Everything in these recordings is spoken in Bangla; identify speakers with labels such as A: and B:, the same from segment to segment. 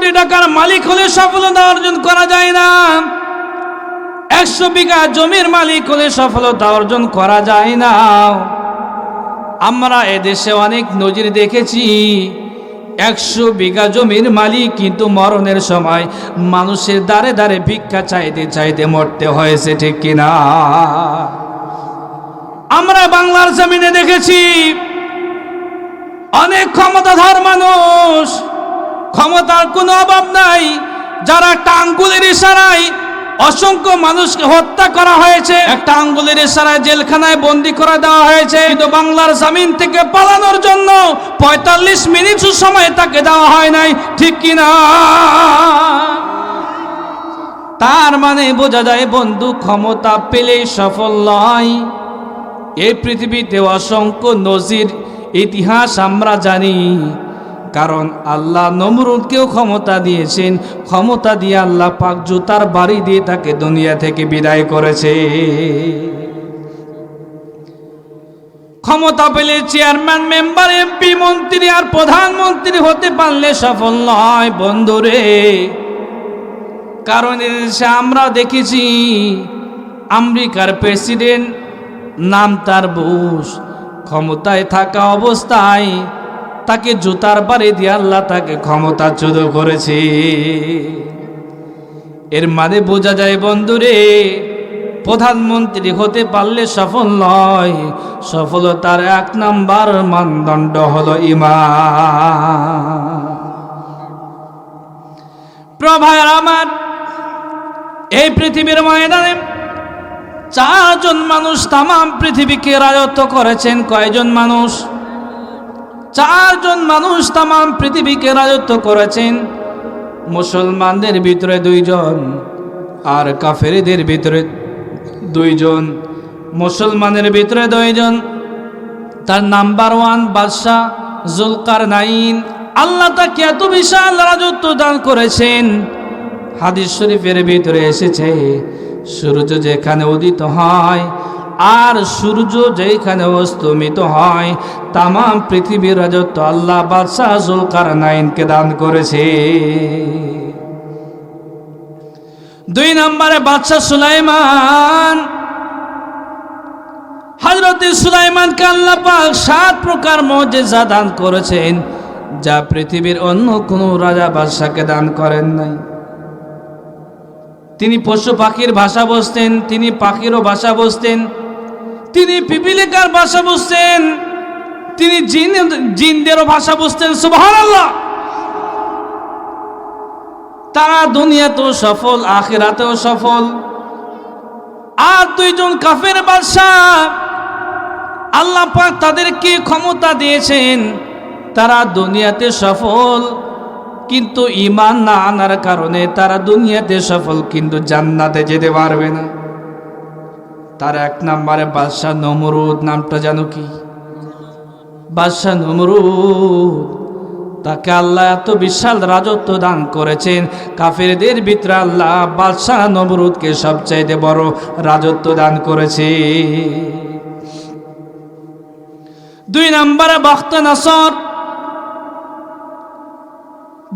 A: কোটি টাকার মালিক হলে সফলতা অর্জন করা যায় না। একশো বিঘা জমির মালিক হলে সফলতা অর্জন করা যায় না। আমরা এদেশে অনেক নজির দেখেছি। একশো বিঘা জমির মালিক কিন্তু মরণের সময় মানুষের দ্বারে দ্বারে ভিক্ষা চাইতে চাইতে মরতে হয়েছে, ঠিক কিনা আমরা বাংলার জমিনে দেখেছি, অনেক ক্ষমতাধর মানুষ ক্ষমতার কোনো অভাব নাই। যারা একটা আঙ্গুলের ইশারায় অসংখ্য মানুষকে হত্যা করা হয়েছে, একটা আঙ্গুলের ইশারায় জেলখানায় বন্দি করে দেওয়া হয়েছে। কিন্তু বাংলার জামিন থেকে পালানোর জন্য পঁয়তাল্লিশ মিনিট সময় তাকে দেওয়া হয় নাই। ঠিক কিনা তার মানে বোঝা যায় বন্ধু, ক্ষমতা পেলেই সফল নয়। এই পৃথিবীতে অসংখ্য নজির, ইতিহাস আমরা জানি। কারণ আল্লাহ নমরুদকেও ক্ষমতা দিয়েছেন। ক্ষমতা দিয়ে আল্লাহ পাক জুতার বাড়ি দিয়ে তাকে দুনিয়া থেকে বিদায় করেছে। ক্ষমতা পেলে চেয়ারম্যান, মেম্বার, এমপি, মন্ত্রী আর প্রধানমন্ত্রী হতে পারলে সফল নয় বন্ধুরে কারণ এদেশে আমরা দেখেছি, আমেরিকার প্রেসিডেন্ট নাম তার বুশ। ক্ষমতায় থাকা অবস্থায় তাকে জুতার বাড়ি দিয়ে আল্লাহ তাকে ক্ষমতাচ্যুত করেছে। এর মানে বোঝা যায় বন্ধুরে, প্রধানমন্ত্রী হতে পারলে সফল নয়। সফলতার এক নাম্বার মানদণ্ড হলো ইমা প্রভার আমার, এই পৃথিবীর ময়দানে চারজন মানুষ তাম পৃথিবীকে রাজত্ব করেছেন। কয়জন মানুষ? চারজন মানুষ তাম পৃথিবীকে রাজত্ব করেছেন। মুসলমানদের ভিতরে দুইজন আর কাফেরিদের ভিতরে দুইজন। মুসলমানের ভিতরে দুইজন। তার নাম্বার ওয়ান বাদশাহ জুলকার নাইন আল্লাহ তাকে এত বিশাল রাজত্ব দান করেছেন। হাদিস শরীফের ভিতরে এসেছে, সূর্য যেখানে উদিত হয় আর সূর্য যেখানে অস্তমিত হয় তাম পৃথিবীর রাজত্ব আল্লাহ বাদশাহ জুলকার নাইনকে দান করেছে। দুই নম্বরে বাদশাহ সুলাইমান। হজরত সুলাইমানকে আল্লাহ পাক সাত প্রকার মজেজা দান করেছেন, যা পৃথিবীর অন্য কোনো রাজা বাদশাকে দান করেন নাই। তিনি পশু পাখির ভাষা বসতেন, তিনি পাখিরও ভাষা বসতেন তিনি পিপিলিকার ভাষা বুঝতেন, তিনি জিন, জিনদেরও ভাষা বুঝতেন, সুবহানাল্লাহ। তারা দুনিয়াতেও সফল, আখেরাতেও সফল। আর দুইজন কাফের বাদশাহ, আল্লাহ পাক তাদেরকে ক্ষমতা দিয়েছেন, তারা দুনিয়াতে সফল, কিন্তু ইমান না আনার কারণে তারা দুনিয়াতে সফল, কিন্তু জান্নাতে যেতে পারবে না। তার এক নম্বরে বাদশাহ নমরুদ, নামটা জানো কি? বাদশাহ নমরুদ, তাকে আল্লাহ এত বিশাল রাজত্ব দান করেছেন, কাফেরদের ভিতরে আল্লাহ বাদশাহ নমরুদকে সবচাইতে বড় রাজত্ব দান করেছে। দুই নম্বরে বক্ত নাসর,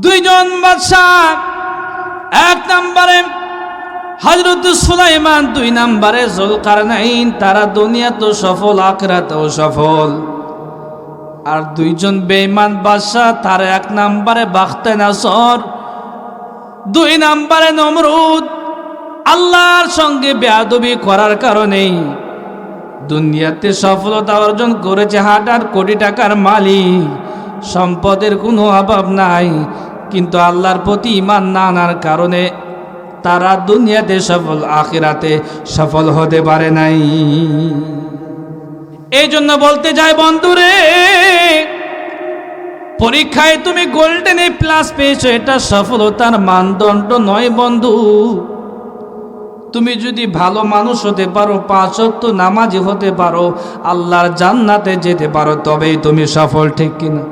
A: দুইজন বাদশাহ, এক নম্বরে হজরত সুলাইমান দুই নম্বরে জলকার নাইন তারা দুনিয়া তো সফল, আখরাতেও সফল। আর দুইজন বেইমান বাদশাহ, তার এক নাম্বারে বাখতে নাসর, দুই নাম্বারে নমরুদ। আল্লাহর সঙ্গে বেয়াদবি করার কারণেই দুনিয়াতে সফলতা অর্জন করেছে হাজার কোটি টাকার মালিক। সম্পদের কোনো অভাব নাই, কিন্তু আল্লাহর প্রতি ইমান না আনার কারণে তারা দুনিয়াতে সফল, আখিরাতে সফল হতে পারে নাই। এই জন্য বলতে যাই বন্ধুরে, পরীক্ষায় তুমি গোল্ডেন এ প্লাস পেয়েছ, এটা সফলতার মানদণ্ড নয় বন্ধু। তুমি যদি ভালো মানুষ হতে পারো, পাঁচ তো নামাজি হতে পারো, আল্লাহর জান্নাতে যেতে পারো, তবেই তুমি সফল, ঠিক কিনা?